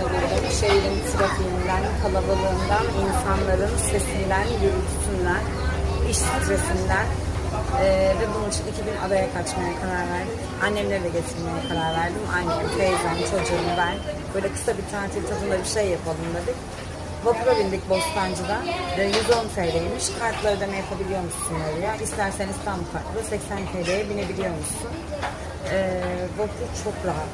yoruldum. Şehrin trafiğinden, kalabalığından, insanların sesinden, gürültüsünden, iş stresinden. Ee, ve bunun için iki gün adaya kaçmaya karar verdim. Annemleri de getirmeye karar verdim. Annem, teyzem, çocuğum, ben. Böyle kısa bir tatil tadında bir şey yapalım dedik. Vapura bindik Bostancı'da. Ee, 110 TL'ymiş. Kartla ödeme yapabiliyor musun oraya? İsterseniz tam kartla 80 TL'ye binebiliyor musun? Ee, vapur çok rahat.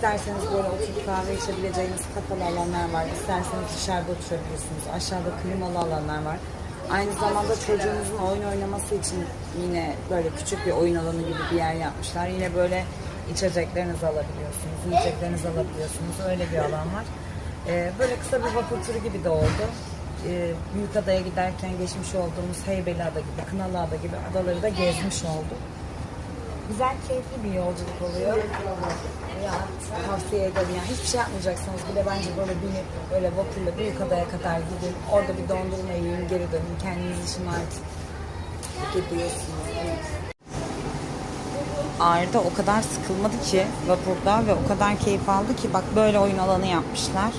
İsterseniz böyle oturup kahve içebileceğiniz kapalı alanlar var. İsterseniz dışarıda oturabilirsiniz. Aşağıda klimalı alanlar var. Aynı zamanda çocuğunuzun oyun oynaması için yine böyle küçük bir oyun alanı gibi bir yer yapmışlar. Yine böyle içeceklerinizi alabiliyorsunuz, yiyeceklerinizi alabiliyorsunuz. Öyle bir alan var. Ee, böyle kısa bir vapur turu gibi de oldu. Ee, Büyükada'ya giderken geçmiş olduğumuz Heybeliada gibi, Kınalıada gibi adaları da gezmiş olduk. Güzel, keyifli bir yolculuk oluyor. Ya tavsiye ederim. Yani hiçbir şey yapmayacaksınız bile bence böyle binip böyle vapurla büyük adaya kadar gidin. Orada bir dondurma yiyin, geri dönün. Kendinizi şımartın. Gidiyorsunuz. Arda o kadar sıkılmadı ki vapurda ve o kadar keyif aldı ki bak böyle oyun alanı yapmışlar.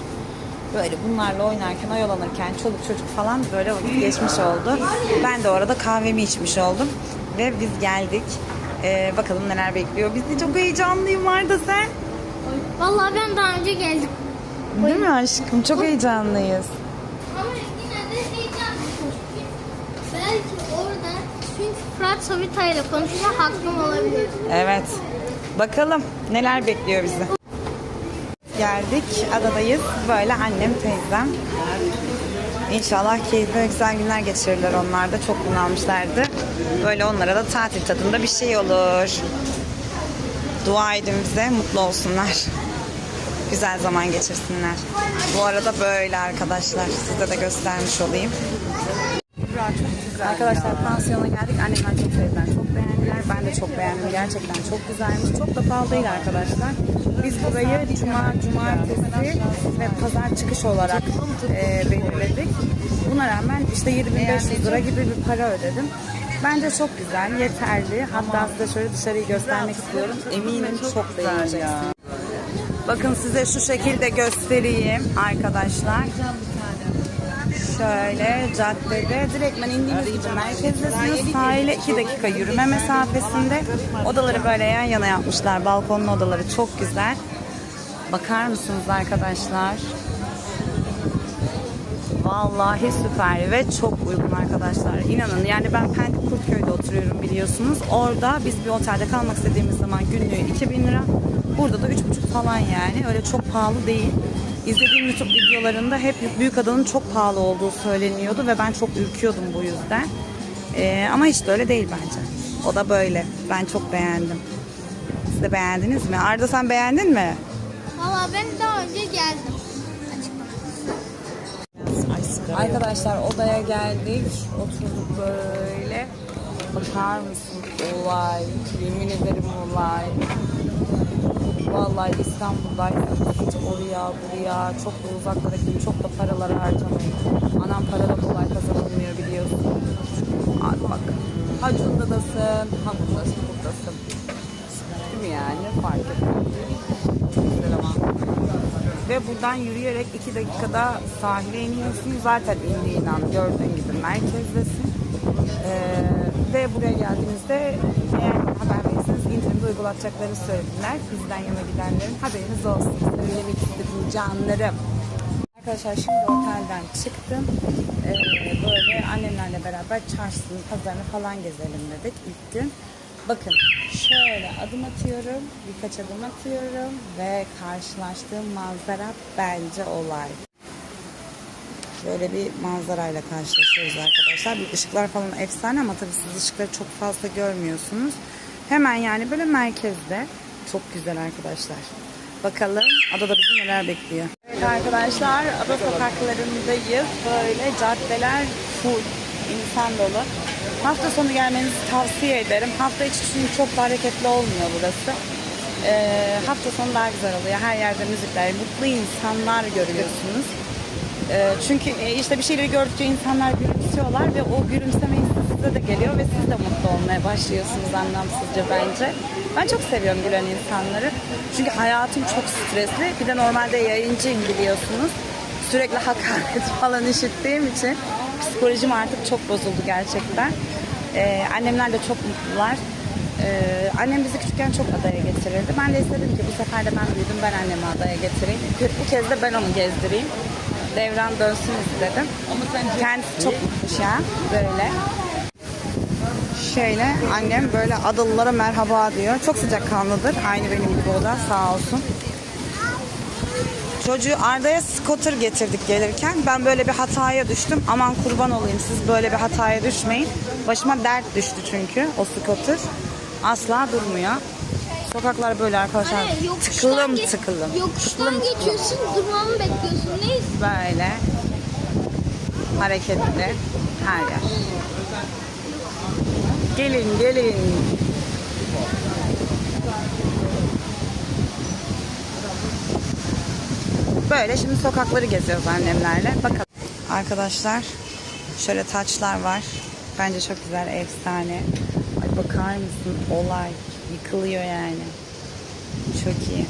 Böyle bunlarla oynarken, oyalanırken çoluk çocuk falan böyle vakit geçmiş oldu. Ben de orada kahvemi içmiş oldum. Ve biz geldik. Ee, bakalım neler bekliyor. Biz de çok heyecanlıyım Arda sen. Vallahi ben daha önce geldim. Değil mi aşkım? Çok heyecanlıyız. Ama yine de heyecanlı çünkü belki orada çünkü Fırat Savita ile konuşma hakkım olabilir. Evet. Bakalım neler bekliyor bizi. Geldik. Adadayız. Böyle annem, teyzem. İnşallah keyifli ve güzel günler geçirirler onlar da. Çok bunalmışlardı. Böyle onlara da tatil tadında bir şey olur. Dua edin bize. Mutlu olsunlar. Güzel zaman geçirsinler. Bu arada böyle arkadaşlar. Size de göstermiş olayım. Arkadaşlar pansiyona geldik. Annemler çok sevdiler. Çok beğendiler. Ben de çok beğendim. Gerçekten çok güzelmiş. Çok da pahalı değil arkadaşlar. Biz burayı cuma, cumartesi ve pazar çıkış olarak e, belirledik. Buna rağmen işte 7500 lira gibi bir para ödedim. Bence çok güzel, yeterli. Hatta size şöyle dışarıyı göstermek istiyorum. Eminim çok beğeneceksiniz. Bakın size şu şekilde göstereyim arkadaşlar. Şöyle caddede direktmen indiğiniz gibi merkezdesiniz. Sahile 2 dakika yürüme mesafesinde. Odaları böyle yan yana yapmışlar. Balkonlu odaları çok güzel. Bakar mısınız arkadaşlar? Vallahi süper ve çok uygun arkadaşlar. İnanın yani ben Pendik Kurtköy'de oturuyorum biliyorsunuz. Orada biz bir otelde kalmak istediğimiz zaman günlüğü 2000 lira. Burada da 3,5 falan yani. Öyle çok pahalı değil. İzlediğim YouTube videolarında hep Büyükada'nın çok pahalı olduğu söyleniyordu ve ben çok ürküyordum bu yüzden. Ee, ama hiç de öyle değil bence. O da böyle. Ben çok beğendim. Siz de beğendiniz mi? Arda sen beğendin mi? Vallahi ben daha önce geldim. Arkadaşlar odaya geldik. Oturduk böyle. Bakar mısın? Olay. Yemin ederim olay. Vallahi İstanbul'daysanız hiç oraya buraya çok da uzaklara gidin. Çok da paraları harcamayın. Anam para da kolay kazanılmıyor biliyorsun. Hadi bak. Ha Cunda'dasın, ha buradasın. Değil mi yani? Fark ama. Ve buradan yürüyerek 2 dakikada sahile iniyorsun. Zaten indiğin an gördüğün gibi merkezdesin. Ee, ve buraya geldiğinizde eğer haber indirimde uygulatacaklarını söylediler. Bizden yana gidenlerin haberiniz olsun. Söylemek istedim canlarım. Arkadaşlar şimdi otelden çıktım. Ee, böyle annemlerle beraber çarşısını, pazarını falan gezelim dedik ilk gün. Bakın şöyle adım atıyorum, birkaç adım atıyorum ve karşılaştığım manzara bence olay. Böyle bir manzarayla karşılaşıyoruz arkadaşlar. Bu ışıklar falan efsane ama tabii siz ışıkları çok fazla görmüyorsunuz. Hemen yani böyle merkezde. Çok güzel arkadaşlar. Bakalım adada bizi neler bekliyor. Evet arkadaşlar ada sokaklarındayız. Böyle caddeler full insan dolu. Hafta sonu gelmenizi tavsiye ederim. Hafta içi çünkü çok hareketli olmuyor burası. Ee, hafta sonu daha güzel oluyor. Her yerde müzikler, mutlu insanlar görüyorsunuz. Ee, çünkü e, işte bir şeyleri gördükçe insanlar gülümsüyorlar ve o gülümseme size de geliyor ve siz de mutlu olmaya başlıyorsunuz anlamsızca bence. Ben çok seviyorum gülen insanları. Çünkü hayatım çok stresli. Bir de normalde yayıncıyım biliyorsunuz. Sürekli hakaret falan işittiğim için psikolojim artık çok bozuldu gerçekten. Ee, annemler de çok mutlular. Ee, annem bizi küçükken çok adaya getirirdi. Ben de istedim ki bu sefer de ben büyüdüm ben annemi adaya getireyim. Bu kez de ben onu gezdireyim. Devran dönsün istedim. Kendisi çok mutlu ya böyle. Şöyle annem böyle adalılara merhaba diyor. Çok sıcakkanlıdır. Aynı benim gibi o da sağ olsun. Çocuğu Arda'ya scooter getirdik gelirken. Ben böyle bir hataya düştüm. Aman kurban olayım siz böyle bir hataya düşmeyin. Başıma dert düştü çünkü o scooter. Asla durmuyor. Sokaklar böyle arkadaşlar. Hani tıkılım ge- tıkılım. Yokuştan tıklım. geçiyorsun, durmamı bekliyorsun. Neyse. Böyle hareketli her yer. Gelin gelin. Böyle şimdi sokakları geziyoruz annemlerle. Bakalım. Arkadaşlar şöyle taçlar var. Bence çok güzel, efsane. Ay bakar mısın? Olay. Yıkılıyor yani. Çok iyi.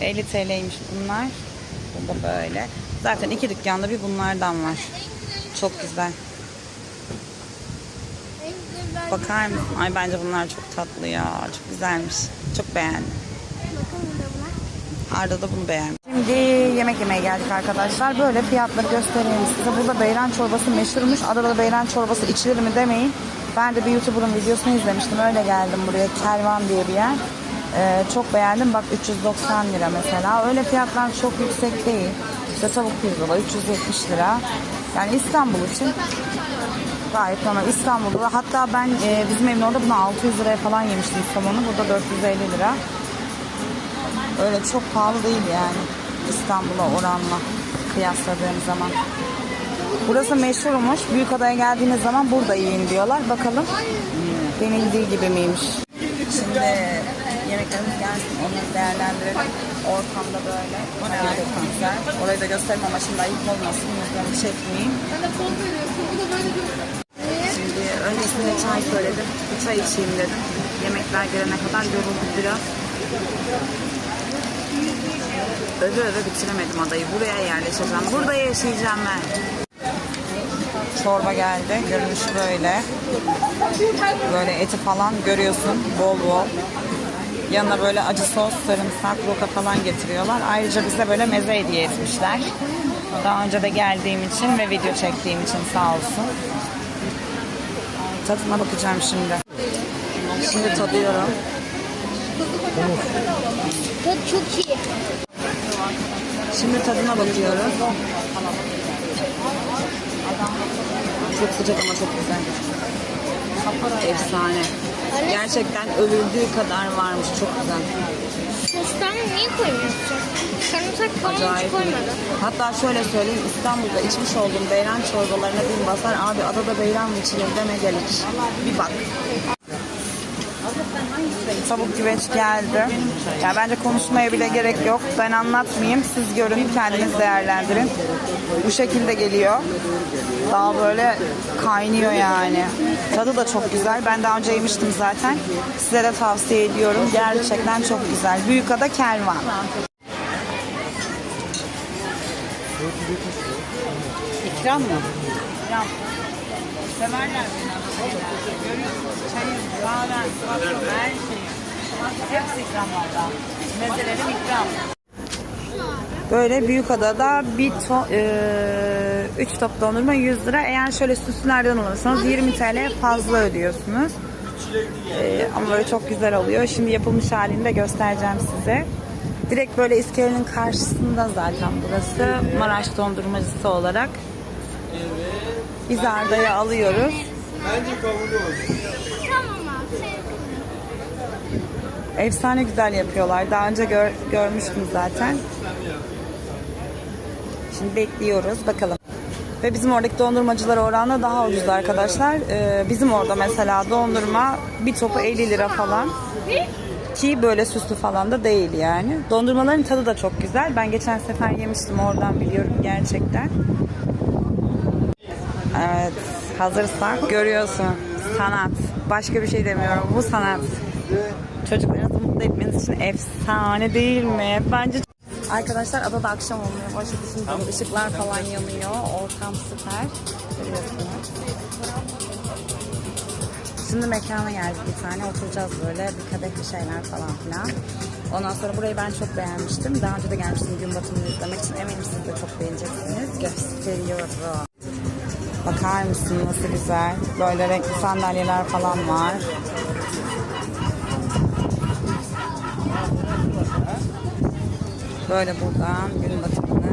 50 TL'ymiş bunlar. Bu da böyle. Zaten iki dükkanda bir bunlardan var. Çok güzel. Bakar mısın? Ay bence bunlar çok tatlı ya. Çok güzelmiş. Çok beğendim. Arda da bunu beğenmiş. Şimdi yemek yemeye geldik arkadaşlar. Böyle fiyatları göstereyim size. Burada beyran çorbası meşhurmuş. Adada da beyran çorbası içilir mi demeyin. Ben de bir YouTuber'ın videosunu izlemiştim. Öyle geldim buraya. Kervan diye bir yer. Ee, çok beğendim. Bak 390 lira mesela. Öyle fiyatlar çok yüksek değil. İşte tavuk pirzola 370 lira. Yani İstanbul için gayet normal. İstanbul'da hatta ben e, bizim evin orada bunu 600 liraya falan yemiştim somonu. Burada 450 lira. Öyle çok pahalı değil yani İstanbul'a oranla kıyasladığım zaman. Burası meşhurmuş. Büyükada'ya geldiğiniz zaman burada yiyin diyorlar. Bakalım denildiği gibi miymiş? Şimdi yemeklerimiz gelsin. Onu değerlendirelim. Ortamda böyle. Bayağı çok güzel. Orayı da göstereyim ama şimdi ayıp olmasın. Yüzlerimi çekmeyeyim. Şimdi öncesinde çay söyledim. Bir çay içeyim dedim. Yemekler gelene kadar yorulduk biraz. Öve öve bitiremedim adayı. Buraya yerleşeceğim. Burada yaşayacağım ben. Çorba geldi. Görünüşü böyle. Böyle eti falan görüyorsun. Bol bol. Yanına böyle acı sos, sarımsak, roka falan getiriyorlar. Ayrıca bize böyle meze hediye etmişler. Daha önce de geldiğim için ve video çektiğim için sağ olsun. Tadına bakacağım şimdi. Şimdi tadıyorum. Tadı çok iyi. Şimdi tadına bakıyorum. Çok sıcak ama çok güzel. Efsane. Gerçekten övüldüğü kadar varmış. Çok güzel. Sostan niye koymuyorsun? Sarımsak falan hiç Acayip. koymadı. Hatta şöyle söyleyeyim. İstanbul'da içmiş olduğum beyran çorbalarına bin basar. Abi adada beyran mı içilir deme gel iç. Bir bak. Tavuk güveç geldi. Ya bence konuşmaya bile gerek yok. Ben anlatmayayım. Siz görün, kendiniz değerlendirin. Bu şekilde geliyor. Daha böyle kaynıyor yani. Tadı da çok güzel. Ben daha önce yemiştim zaten. Size de tavsiye ediyorum. Gerçekten çok güzel. Büyükada Kervan. İkram mı? İkram. Severler beni. Böyle büyük adada bir to, e, 3 top dondurma 100 lira. Eğer şöyle süslerden alırsanız 20 TL fazla ödüyorsunuz. E, ama böyle çok güzel oluyor. Şimdi yapılmış halini de göstereceğim size. Direkt böyle iskelenin karşısında zaten burası. Maraş dondurmacısı olarak. Biz Arda'yı alıyoruz. Tamam abi. Efsane güzel yapıyorlar. Daha önce gör- görmüştüm zaten. Şimdi bekliyoruz. Bakalım. Ve bizim oradaki dondurmacılar oranla daha ucuz arkadaşlar. Ee, bizim orada mesela dondurma bir topu 50 lira falan. Ki böyle süslü falan da değil yani. Dondurmaların tadı da çok güzel. Ben geçen sefer yemiştim oradan biliyorum gerçekten. Evet. Hazırsak görüyorsun. Sanat. Başka bir şey demiyorum. Bu sanat. Çocuklarınızı mutlu etmeniz için efsane değil mi? Bence Arkadaşlar adada akşam olmaya başladı. Şimdi böyle ışıklar falan yanıyor. Ortam süper. Şimdi mekana geldik bir tane. Oturacağız böyle. Bir kadeh bir şeyler falan filan. Ondan sonra burayı ben çok beğenmiştim. Daha önce de gelmiştim gün batımını izlemek için. Eminim siz de çok beğeneceksiniz. Gösteriyorum. Bakar mısın nasıl güzel. Böyle renkli sandalyeler falan var. Böyle buradan gün batımını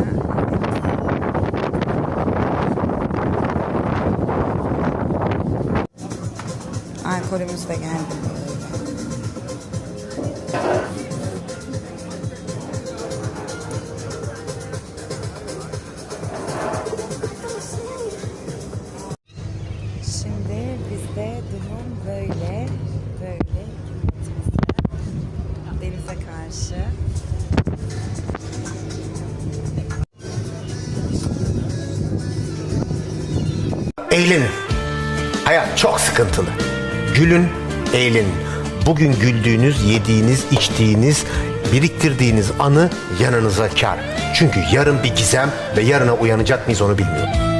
Alkolümüz de geldi Eğlenin. Hayat çok sıkıntılı. Gülün, eğlenin. Bugün güldüğünüz, yediğiniz, içtiğiniz, biriktirdiğiniz anı yanınıza kar. Çünkü yarın bir gizem ve yarına uyanacak mıyız onu bilmiyorum.